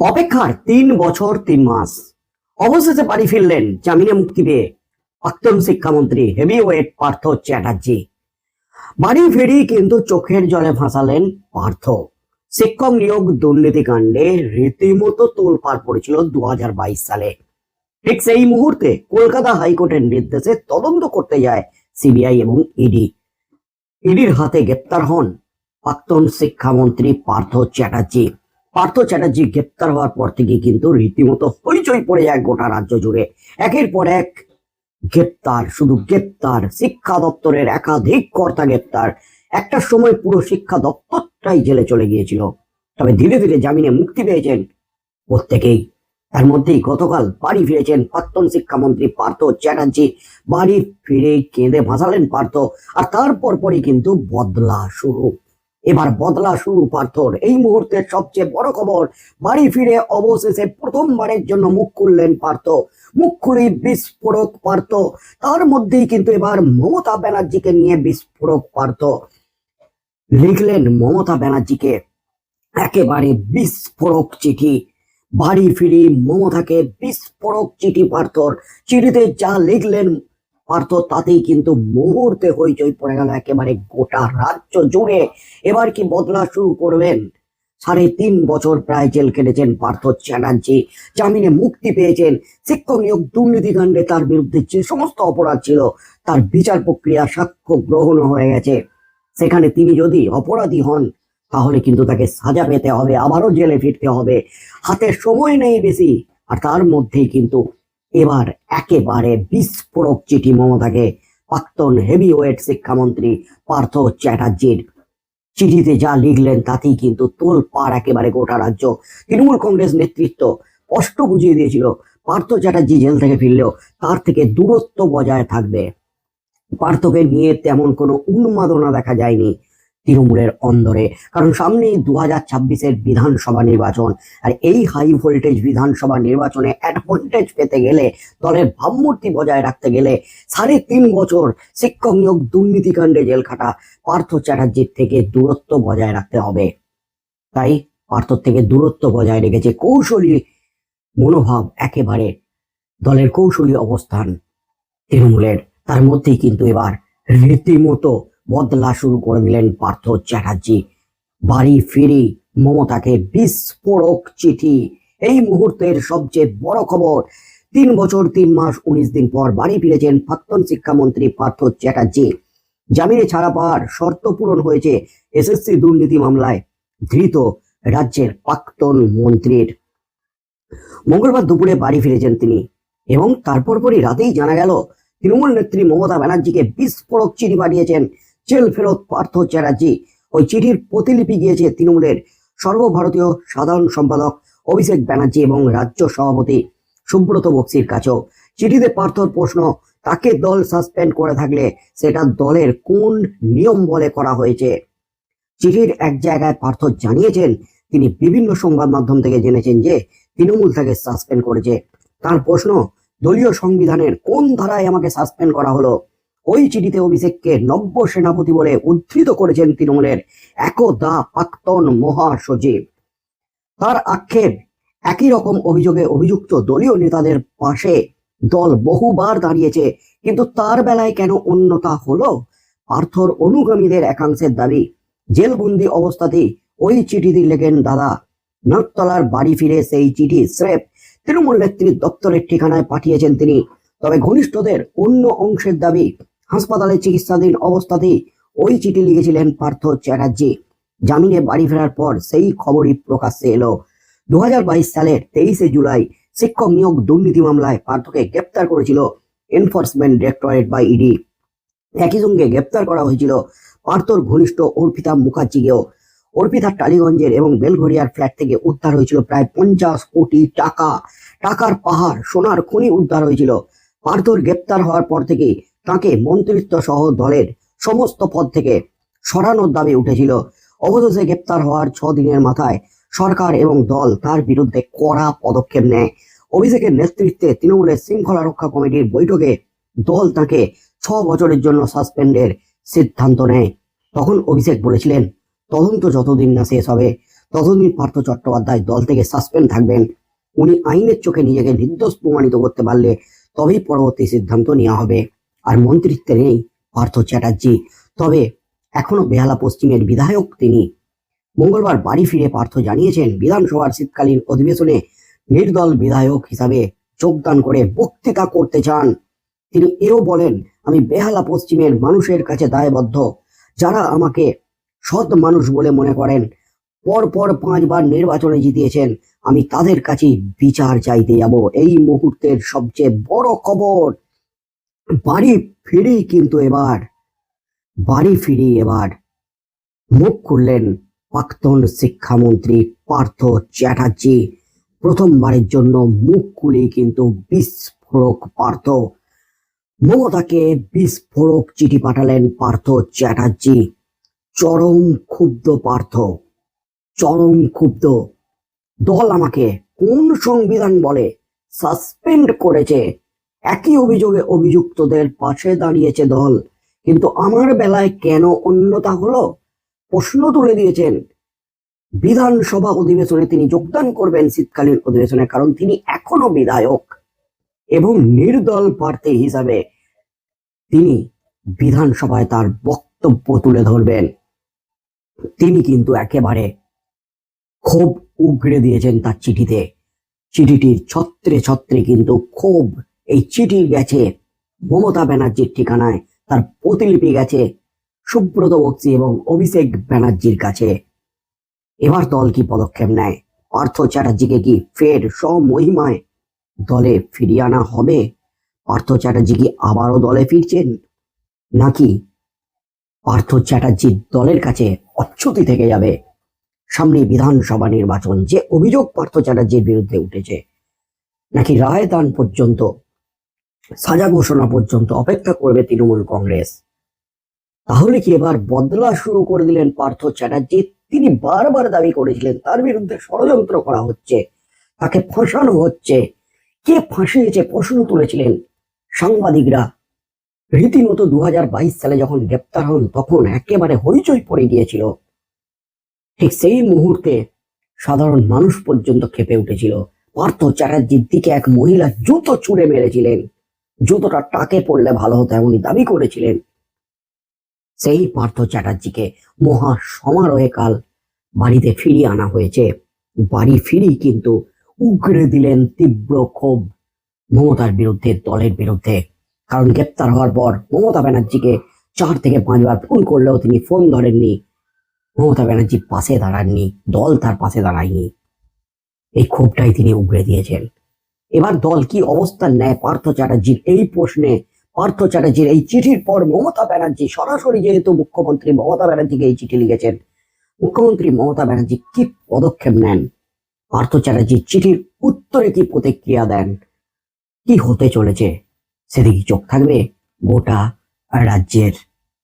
অপেক্ষার তিন বছর, তিন মাস। অবশেষে বাড়ি ফিরলেন জামিনে মুক্তি পেয়ে প্রাক্তন শিক্ষামন্ত্রী হেভিওয়েট পার্থ চ্যাটার্জি। বাড়ি ফিরি কিন্তু চোখের জলে ভাসালেন পার্থ। শিক্ষক নিয়োগ দুর্নীতিকাণ্ডে রীতিমতো তোলপাড় পড়েছিল দু হাজার বাইশ সালে। ঠিক সেই মুহূর্তে কলকাতা হাইকোর্টের নির্দেশে তদন্ত করতে যায় সিবিআই এবং ইডি। ইডির হাতে গ্রেপ্তার হন প্রাক্তন শিক্ষামন্ত্রী পার্থ চ্যাটার্জি। পার্থ চ্যাটার্জি গ্রেপ্তার হওয়ার পর থেকে কিন্তু রীতিমতো হইচই পড়ে যায় গোটা রাজ্য জুড়ে। একের পর এক গ্রেপ্তার, শুধু গ্রেপ্তার, শিক্ষা দপ্তরের একাধিক কর্তা গ্রেপ্তার। একটা সময় পুরো শিক্ষা দপ্তরটাই জেলে চলে গিয়েছিল। তবে ধীরে ধীরে জামিনে মুক্তি পেয়েছেন প্রত্যেকেই। তার মধ্যেই গতকাল বাড়ি ফিরেছেন প্রাক্তন শিক্ষামন্ত্রী পার্থ চ্যাটার্জি। বাড়ি ফিরে কেঁদে ভাসালেন পার্থ। আর তারপর পরই কিন্তু বদলা শুরু। এবার বদলা শুরু পার্থর এই মুহূর্তের সবচেয়ে বড় খবর, বাড়ি ফিরে অবশেষে প্রথমবারের জন্য মুখ খুললেন পার্থ। মুখ খুলি বিস্ফোরক পার্থ। তার মধ্যেই কিন্তু এবার মমতা ব্যানার্জিকে নিয়ে বিস্ফোরক পার্থ। লিখলেন মমতা ব্যানার্জিকে, একেবারে বিস্ফোরক চিঠি। বাড়ি ফিরি মমতাকে বিস্ফোরক চিঠি, পার্থর। চিঠিতে যা লিখলেন পার্থ তাতেই কিন্তু মুহূর্তে হইচই পড়ে গেল একেবারে গোটা রাজ্য জুড়ে। এবার কি বদলা শুরু করবেন? সাড়ে তিন বছর প্রায় জেল কেটেছেন পার্থ চ্যাটার্জি। জামিনে মুক্তি পেয়েছেন। শিক্ষক নিয়োগ দুর্নীতিকাণ্ডে তার বিরুদ্ধে যে সমস্ত অপরাধ ছিল, তার বিচার প্রক্রিয়া সাক্ষ্য গ্রহণ হয়ে গেছে। সেখানে তিনি যদি অপরাধী হন, তাহলে কিন্তু তাকে সাজা পেতে হবে, আবারও জেলে ফিরতে হবে। হাতে সময় নেই বেশি, আর তার মধ্যেই কিন্তু এবার একেবারে বিস্ফোরক চিঠি মমতাকে প্রাক্তন হেভিওয়েট শিক্ষামন্ত্রী পার্থ চ্যাটার্জির চিঠিতে যা লিখলেন তাতেই কিন্তু তোল পার একেবারে গোটা রাজ্য। তৃণমূল কংগ্রেস নেতৃত্ব স্পষ্ট বুঝিয়ে দিয়েছিল, পার্থ চ্যাটার্জি জেল থেকে ফিরলেও তার থেকে দূরত্ব বজায় থাকবে। পার্থকে নিয়ে তেমন কোনো উন্মাদনা দেখা যায়নি। তৃণমূলের অন্দরে। কারণ সামনেই দু হাজার ছাব্বিশের বিধানসভা নির্বাচন, আর এই হাই ভোল্টেজ বিধানসভা নির্বাচনে অ্যাডভান্টেজ পেতে গেলে, দলের ভাবমূর্তি বজায় রাখতে গেলে সাড়ে তিন বছর শিক্ষক নিয়োগ দুর্নীতিকাণ্ডে জেল খাটা পার্থ চ্যাটার্জির থেকে দূরত্ব বজায় রাখতে হবে। তাই পার্থ থেকে দূরত্ব বজায় রেখেছে কৌশলী মনোভাব একেবারে দলের কৌশলী অবস্থান তৃণমূলের। তার মধ্যেই কিন্তু এবার রীতিমতো বদলা শুরু করে দিলেন পার্থ চ্যাটার্জি। বাড়ি ফিরি মমতাকে বিস্ফোরক চিঠি। এই মুহূর্তের সবচেয়ে বড় খবর, তিন বছর তিন মাস উনিশ দিন পর বাড়ি ফিরেছেন প্রাক্তন শিক্ষামন্ত্রী পার্থ চ্যাটার্জি। জামিনে ছাড়া পাওয়ার শর্ত পূরণ হয়েছে এসএসসি দুর্নীতি মামলায়, ধৃত রাজ্যের প্রাক্তন মন্ত্রীর। মঙ্গলবার দুপুরে বাড়ি ফিরেছেন তিনি এবং তারপর পরই রাতেই জানা গেল, তৃণমূল নেত্রী মমতা ব্যানার্জিকে বিস্ফোরক চিঠি পাঠিয়েছেন জেল ফেরত পার্থ চ্যাটার্জি। ওই চিঠির প্রতিলিপি গিয়েছে তৃণমূলের সর্বভারতীয় সাধারণ সম্পাদক অভিষেক ব্যানার্জি এবং রাজ্য সভাপতি সুব্রত বক্সির কাছেও। চিঠিতে পার্থর প্রশ্ন, তাকে দল সাসপেন্ড করে থাকলে সেটা দলের কোন নিয়ম বলে করা হয়েছে? চিঠির এক জায়গায় পার্থ জানিয়েছেন, তিনি বিভিন্ন সংবাদ মাধ্যম থেকে জেনেছেন যে তৃণমূল তাকে সাসপেন্ড করেছে। তার প্রশ্ন, দলীয় সংবিধানের কোন ধারায় আমাকে সাসপেন্ড করা হলো? ওই চিঠিতে অভিষেককে নব্য সেনাপতি বলে উদ্ধৃত করেছেন তৃণমূলের একদা প্রাক্তন মহাসচিব। তার আক্ষেপ, একই রকম অভিযোগে অভিযুক্ত দলীয় নেতাদের পাশে দল বহুবার দাঁড়িয়েছে, কিন্তু তার বেলায় কেন অন্যতা হলো? পার্থর অনুগামীদের একাংশের দাবি, জেলবন্দি অবস্থাতেই ওই চিঠিটি লেখেন দাদা। নটতলার বাড়ি ফিরে সেই চিঠি স্রেফ তৃণমূল নেত্রীর দপ্তরের ঠিকানায় পাঠিয়েছেন তিনি। তবে ঘনিষ্ঠদের অন্য অংশের দাবি হাসপাতালে চিকিৎসাধীন অবস্থাতেই ওই চিঠি লিখেছিলেন পার্থ চ্যাটার্জি। জামিনে বাড়ি ফেরার পর সেই খবরই প্রকাশ্যে এলো। দুহাজার বাইশ সালের তেইশে জুলাই শিক্ষক নিয়োগ দুর্নীতি মামলায় পার্থকে গ্রেপ্তার করেছিল এনফোর্সমেন্ট ডিরেক্টরেট বা ইডি। একই সঙ্গে গ্রেপ্তার করা হয়েছিল পার্থর ঘনিষ্ঠ অর্পিতা মুখার্জিকেও। অর্পিতার টালিগঞ্জের এবং বেলঘরিয়ার ফ্ল্যাট থেকে উদ্ধার হয়েছিল প্রায় পঞ্চাশ কোটি টাকা। টাকার পাহাড়, সোনার খনি উদ্ধার হয়েছিল। পার্থর গ্রেপ্তার হওয়ার পর থেকে তাকে মন্ত্রিত্ব সহ দলের সমস্ত পদ থেকে সরানোর দাবি উঠেছিল। অবশেষে গ্রেপ্তার হওয়ার ছ দিনের মাথায় সরকার এবং দল তার বিরুদ্ধে কড়া পদক্ষেপ নেয়। অভিষেকের নেতৃত্বে তৃণমূলের শৃঙ্খলা রক্ষা কমিটির বৈঠকে দল তাকে ছ বছরের জন্য সাসপেন্ডের সিদ্ধান্ত নেয়। তখন অভিষেক বলেছিলেন, তদন্ত যতদিন না শেষ হবে, ততদিন পার্থ চট্টোপাধ্যায় দল থেকে সাসপেন্ড থাকবেন। উনি আইনের চোখে নিজেকে নির্দোষ প্রমাণিত করতে পারলে তবেই পরবর্তী সিদ্ধান্ত নেওয়া হবে। আর মন্ত্রিত্বে নেই, পার্থ চ্যাটার্জি। তবে এখনও বেহালা পশ্চিমের বিধায়ক তিনি। মঙ্গলবার বাড়ি ফিরে পার্থ জানিয়েছেন, বিধানসভার শীতকালীন অধিবেশনে নির্দল বিধায়ক হিসাবে যোগদান করে বক্তৃতা করতে চান। তিনি এও বলেন, আমি বেহালা পশ্চিমের মানুষের কাছে দায়বদ্ধ। যারা আমাকে সৎ মানুষ বলে মনে করেন পর পর পাঁচবার নির্বাচনে জিতিয়েছেন, আমি তাদের কাছে বিচার চাইতে যাব। এই মুহূর্তের সবচেয়ে বড় খবর বাড়ি ফিরি কিন্তু এবার, বাড়ি ফিরি এবার। মুখ খুললেন প্রাক্তন শিক্ষামন্ত্রী পার্থ চ্যাটার্জি। প্রথমবারের জন্য মুখ খুলে কিন্তু বিস্ফোরক পার্থ। মমতাকে বিস্ফোরক চিঠি পাঠালেন পার্থ চ্যাটার্জি। চরম ক্ষুব্ধ পার্থ। চরম ক্ষুব্ধ। দল আমাকে কোন সংবিধান বলে সাসপেন্ড করেছে? একই অভিযোগে অভিযুক্তদের পাশে দাঁড়িয়েছে দল। কিন্তু আমার বেলায় কেন অন্যতা হলো? প্রশ্ন তুলে দিয়েছেন বিধানসভা অধিবেশনে তিনি যোগদান করবেন শীতকালীন অধিবেশনে, কারণ তিনি এখনও বিধায়ক এবং নির্দল প্রার্থী হিসাবে তিনি বিধানসভায় তার বক্তব্য তুলে ধরবেন। তিনি কিন্তু একেবারে ক্ষোভ উগড়ে দিয়েছেন তার চিঠিতে। চিঠিটির ছত্রে ছত্রে কিন্তু ক্ষোভ এই চিঠি গেছে মমতা ব্যানার্জির ঠিকানায়। তার প্রতিলিপি গেছে সুব্রত বক্সি এবং অভিষেক ব্যানার্জির কাছে। এবার দল কি পদক্ষেপ নেয়? পার্থ চ্যাটার্জিকে কি ফের স্বমহিমায় দলে ফিরিয়ে আনা হবে? পার্থ চ্যাটার্জি কি আবারও দলে ফিরছেন? নাকি পার্থ চ্যাটার্জির দলের কাছে অচ্যুতি থেকে যাবে? সামনে বিধানসভা নির্বাচন যে অভিযোগ পার্থ চ্যাটার্জির বিরুদ্ধে উঠেছে, নাকি রায় দান পর্যন্ত সাজা ঘোষণা পর্যন্ত অপেক্ষা করবে তৃণমূল কংগ্রেস। তাহলে কি এবার বদলা শুরু করে দিলেন পার্থ চ্যাটার্জি? তিনি বারবার দাবি করেছিলেন, তার বিরুদ্ধে ষড়যন্ত্র করা হচ্ছে, তাকে ফাঁসানো হচ্ছে। কে ফাঁসিয়েছে প্রশ্ন তুলেছিলেন সাংবাদিকরা। রীতিমতো দু হাজার বাইশ সালে যখন গ্রেপ্তার হন, তখন একেবারে হইচই পড়ে গিয়েছিল। ঠিক সেই মুহূর্তে সাধারণ মানুষ পর্যন্ত খেপে উঠেছিল। পার্থ চ্যাটার্জির দিকে এক মহিলা জুতো ছুঁড়ে মেরেছিলেন। জুতোটা টাকে পড়লে ভালো হতো এমনই দাবি করেছিলেন। সেই পার্থ চ্যাটার্জিকে মহা সমারোহে কাল বাড়িতে ফিরিয়ে আনা হয়েছে। বাড়ি ফিরি কিন্তু উগড়ে দিলেন তীব্র ক্ষোভ মমতার বিরুদ্ধে, দলের বিরুদ্ধে। কারণ গ্রেপ্তার হওয়ার পর মমতা ব্যানার্জিকে চার থেকে পাঁচবার ফোন করলেও তিনি ফোন ধরেননি। মমতা ব্যানার্জির পাশে দাঁড়াননি, দল তার পাশে দাঁড়ায়নি। এই ক্ষোভটাই তিনি উগড়ে দিয়েছেন। এবার দল কি অবস্থান নেয় পার্থ চ্যাটার্জির? এই প্রশ্নে পার্থ চ্যাটার্জির এই চিঠির পর মমতা ব্যানার্জি, সরাসরি যেহেতু মুখ্যমন্ত্রী মমতা ব্যানার্জিকে এই চিঠি লিখেছেন, মুখ্যমন্ত্রী মমতা ব্যানার্জি কি পদক্ষেপ নেন? পার্থ চ্যাটার্জির চিঠির উত্তরে কি প্রতিক্রিয়া দেন? কি হতে চলেছে? সেদিকে চোখ থাকবে? গোটা রাজ্যের